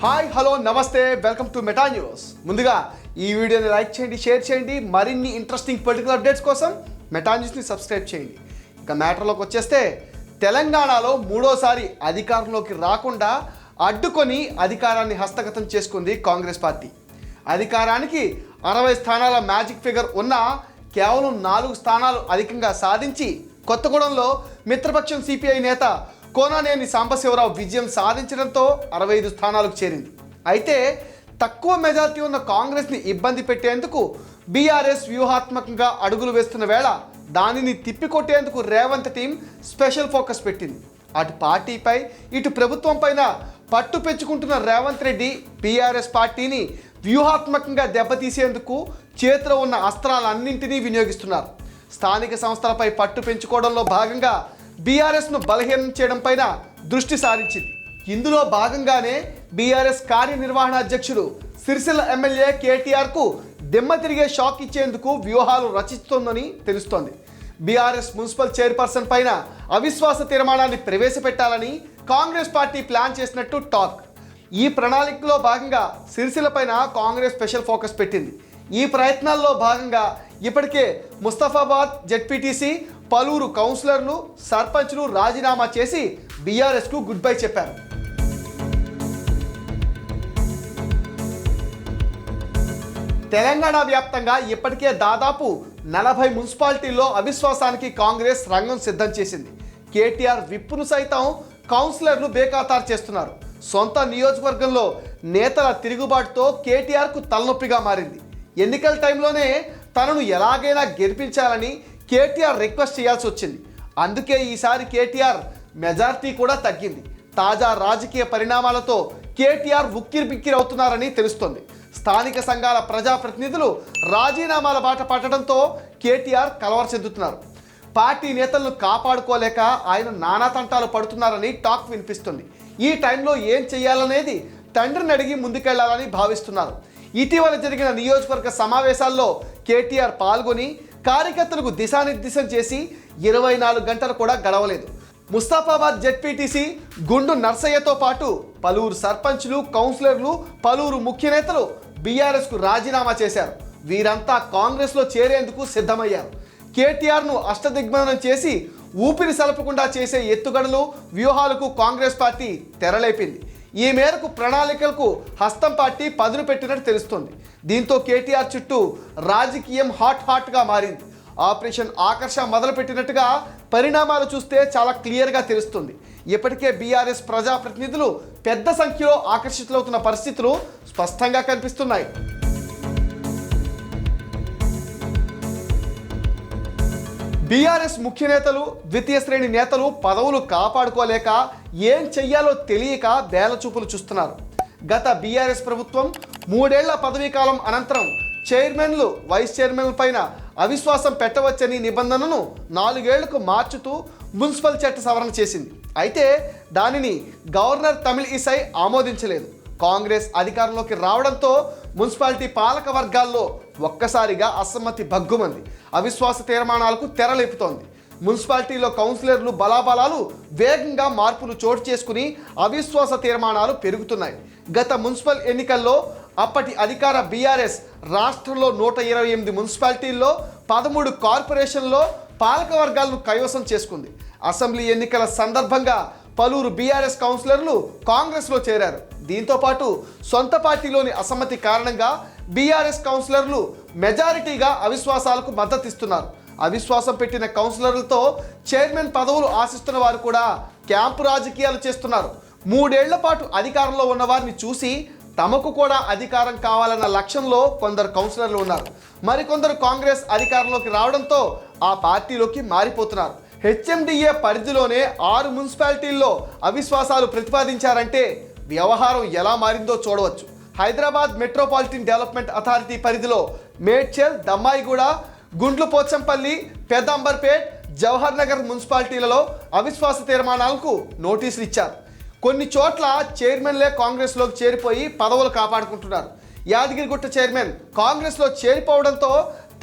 Hi hello నమస్తే welcome to Meta news. ముందుగా ఈ వీడియోని లైక్ చేయండి షేర్ చేయండి. మరిన్ని ఇంట్రెస్టింగ్ పొలిటికల్ అప్డేట్స్ కోసం మెటా న్యూస్ని సబ్స్క్రైబ్ చేయండి. ఇక మ్యాటర్లోకి వచ్చేస్తే తెలంగాణలో మూడోసారి అధికారంలోకి రాకుండా అడ్డుకొని అధికారాన్ని హస్తగతం చేసుకుంది కాంగ్రెస్ పార్టీ. అధికారానికి అరవై స్థానాల మ్యాజిక్ ఫిగర్ ఉన్నా కేవలం నాలుగు స్థానాలు అధికంగా సాధించి కొత్తగూడెంలో మిత్రపక్షం సిపిఐ నేత కోనానేని సాంబశివరావు విజయం సాధించడంతో అరవై ఐదు స్థానాలకు చేరింది. అయితే తక్కువ మెజార్టీ ఉన్న కాంగ్రెస్ని ఇబ్బంది పెట్టేందుకు బీఆర్ఎస్ వ్యూహాత్మకంగా అడుగులు వేస్తున్న వేళ దానిని తిప్పికొట్టేందుకు రేవంత్ టీం స్పెషల్ ఫోకస్ పెట్టింది. అటు పార్టీపై ఇటు ప్రభుత్వం పైన పట్టు పెంచుకుంటున్న రేవంత్ రెడ్డి బీఆర్ఎస్ పార్టీని వ్యూహాత్మకంగా దెబ్బతీసేందుకు చేతిలో ఉన్న అస్త్రాలన్నింటినీ వినియోగిస్తున్నారు. స్థానిక సంస్థలపై పట్టు పెంచుకోవడంలో భాగంగా బీఆర్ఎస్ను బలహీనం చేయడం పైన దృష్టి సారించింది. ఇందులో భాగంగానే బీఆర్ఎస్ కార్యనిర్వహణ అధ్యక్షుడు సిరిసిల్ల ఎమ్మెల్యే కేటీఆర్కు దిమ్మ తిరిగే షాక్ ఇచ్చేందుకు వ్యూహాలు రచిస్తోందని తెలుస్తోంది. బీఆర్ఎస్ మున్సిపల్ చైర్పర్సన్ పైన అవిశ్వాస తీర్మానాన్ని ప్రవేశపెట్టాలని కాంగ్రెస్ పార్టీ ప్లాన్ చేసినట్టు టాక్. ఈ ప్రణాళికలో భాగంగా సిరిసిల్ల పైన కాంగ్రెస్ స్పెషల్ ఫోకస్ పెట్టింది. ఈ ప్రయత్నాల్లో భాగంగా ఇప్పటికే ముస్తఫాబాద్ జెడ్పీటీసీ పలువురు కౌన్సిలర్లు సర్పంచ్లు రాజీనామా చేసి బీఆర్ఎస్కు గుడ్ బై చెప్పారు. తెలంగాణ వ్యాప్తంగా ఇప్పటికే దాదాపు నలభై మున్సిపాలిటీల్లో అవిశ్వాసానికి కాంగ్రెస్ రంగం సిద్ధం చేసింది. కేటీఆర్ విప్పును సైతం కౌన్సిలర్లు బేఖాతారు చేస్తున్నారు. సొంత నియోజకవర్గంలో నేతల తిరుగుబాటుతో కేటీఆర్కు తలనొప్పిగా మారింది. ఎన్నికల టైంలోనే తనను ఎలాగైనా గెలిపించాలని కేటీఆర్ రిక్వెస్ట్ చేయాల్సి వచ్చింది. అందుకే ఈసారి కేటీఆర్ మెజార్టీ కూడా తగ్గింది. తాజా రాజకీయ పరిణామాలతో కేటీఆర్ ఉక్కిరి బిక్కిరి అవుతున్నారని తెలుస్తోంది. స్థానిక సంఘాల ప్రజాప్రతినిధులు రాజీనామాల బాట పట్టడంతో కేటీఆర్ కలవర చెందుతున్నారు. పార్టీ నేతలను కాపాడుకోలేక ఆయన నానా తంటాలు పడుతున్నారని టాక్ వినిపిస్తుంది. ఈ టైంలో ఏం చేయాలనేది తండ్రిని అడిగి ముందుకెళ్ళాలని భావిస్తున్నారు. ఇటీవల జరిగిన నియోజకవర్గ సమావేశాల్లో కేటీఆర్ పాల్గొని కార్యకర్తలకు దిశానిర్దేశం చేసి ఇరవై నాలుగు గంటలు కూడా గడవలేదు. ముస్తాఫాబాద్ జెడ్పీటీసీ గుండు నర్సయ్యతో పాటు పలువురు సర్పంచ్లు కౌన్సిలర్లు పలువురు ముఖ్య నేతలు బీఆర్ఎస్కు రాజీనామా చేశారు. వీరంతా కాంగ్రెస్లో చేరేందుకు సిద్ధమయ్యారు. కేటీఆర్ను అష్టదిగ్బంధనం చేసి ఊపిరి సలపకుండా చేసే ఎత్తుగడలు వ్యూహాలకు కాంగ్రెస్ పార్టీ తెరలేపింది. ఈ మేరకు ప్రణాళికలకు హస్తం పార్టీ పదును పెట్టినట్టు తెలుస్తోంది. దీంతో కేటీఆర్ చుట్టూ రాజకీయం హాట్ హాట్గా మారింది. ఆపరేషన్ ఆకర్ష మొదలుపెట్టినట్టుగా పరిణామాలు చూస్తే చాలా క్లియర్గా తెలుస్తుంది. ఇప్పటికే బీఆర్ఎస్ ప్రజాప్రతినిధులు పెద్ద సంఖ్యలో ఆకర్షితులవుతున్న పరిస్థితులు స్పష్టంగా కనిపిస్తున్నాయి. బీఆర్ఎస్ ముఖ్య నేతలు ద్వితీయ శ్రేణి నేతలు పదవులు కాపాడుకోలేక ఏం చెయ్యాలో తెలియక బేలచూపులు చూస్తున్నారు. గత బీఆర్ఎస్ ప్రభుత్వం మూడేళ్ళ పదవీ కాలం అనంతరం చైర్మన్లు వైస్ చైర్మన్ల పైన అవిశ్వాసం పెట్టవచ్చని నిబంధనను నాలుగేళ్ళకు మార్చుతూ మున్సిపల్ చట్ట సవరణ చేసింది. అయితే దానిని గవర్నర్ తమిళ్ ఇసై ఆమోదించలేదు. కాంగ్రెస్ అధికారంలోకి రావడంతో మున్సిపాలిటీ పాలక వర్గాల్లో ఒక్కసారిగా అసమ్మతి భగ్గుమంది. అవిశ్వాస తీర్మానాలకు తెరలేపుతోంది. మున్సిపాలిటీలో కౌన్సిలర్లు బలాబలాలు వేగంగా మార్పులు చోటు చేసుకుని అవిశ్వాస తీర్మానాలు పెరుగుతున్నాయి. గత మున్సిపల్ ఎన్నికల్లో అప్పటి అధికార బీఆర్ఎస్ రాష్ట్రంలో నూట ఇరవై ఎనిమిది మున్సిపాలిటీల్లో పదమూడు కార్పొరేషన్లో పాలక వర్గాలను కైవసం చేసుకుంది. అసెంబ్లీ ఎన్నికల సందర్భంగా పలువురు బీఆర్ఎస్ కౌన్సిలర్లు కాంగ్రెస్లో చేరారు. దీంతో పాటు సొంత పార్టీలోని అసమ్మతి కారణంగా బీఆర్ఎస్ కౌన్సిలర్లు మెజారిటీగా అవిశ్వాసాలకు మద్దతిస్తున్నారు. అవిశ్వాసం పెట్టిన కౌన్సిలర్లతో చైర్మన్ పదవులు ఆశిస్తున్న వారు కూడా క్యాంపు రాజకీయాలు చేస్తున్నారు. మూడేళ్ళ పాటు అధికారంలో ఉన్న వారిని చూసి తమకు కూడా అధికారం కావాలన్న లక్ష్యంలో కొందరు కౌన్సిలర్లు ఉన్నారు. మరికొందరు కాంగ్రెస్ అధికారంలోకి రావడంతో ఆ పార్టీలోకి మారిపోతున్నారు. హెచ్ఎండిఏ పరిధిలోనే ఆరు మున్సిపాలిటీల్లో అవిశ్వాసాలు ప్రతిపాదించారంటే వ్యవహారం ఎలా మారిందో చూడవచ్చు. హైదరాబాద్ మెట్రోపాలిటన్ డెవలప్మెంట్ అథారిటీ పరిధిలో మేడ్చల్ దమ్మాయిగూడ గుండ్లు పోచంపల్లి పెద్దంబర్పేట్ జవహర్ నగర్ మున్సిపాలిటీలలో అవిశ్వాస తీర్మానాలకు నోటీసులు ఇచ్చారు. కొన్ని చోట్ల చైర్మన్లే కాంగ్రెస్లోకి చేరిపోయి పదవులు కాపాడుకుంటున్నారు. యాదగిరిగుట్ట చైర్మన్ కాంగ్రెస్లో చేరిపోవడంతో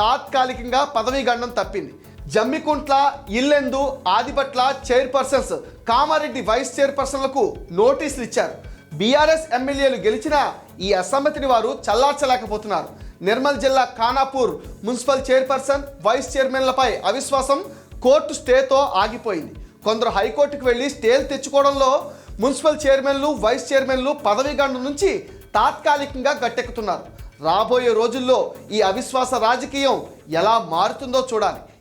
తాత్కాలికంగా పదవీ గండం తప్పింది. జమ్మికుంట్ల ఇల్లెందు ఆదిపట్ల చైర్పర్సన్స్ కామారెడ్డి వైస్ చైర్పర్సన్లకు నోటీసులు ఇచ్చారు. బీఆర్ఎస్ ఎమ్మెల్యేలు గెలిచినా ఈ అసమ్మతిని వారు చల్లార్చలేకపోతున్నారు. నిర్మల్ జిల్లా ఖానాపూర్ మున్సిపల్ చైర్పర్సన్ వైస్ చైర్మన్లపై అవిశ్వాసం కోర్టు స్టేతో ఆగిపోయింది. కొందరు హైకోర్టుకు వెళ్ళి స్టేలు తెచ్చుకోవడంలో మున్సిపల్ చైర్మన్లు వైస్ చైర్మన్లు పదవీగండం నుంచి తాత్కాలికంగా గట్టెక్కుతున్నారు. రాబోయే రోజుల్లో ఈ అవిశ్వాస రాజకీయం ఎలా మారుతుందో చూడాలి.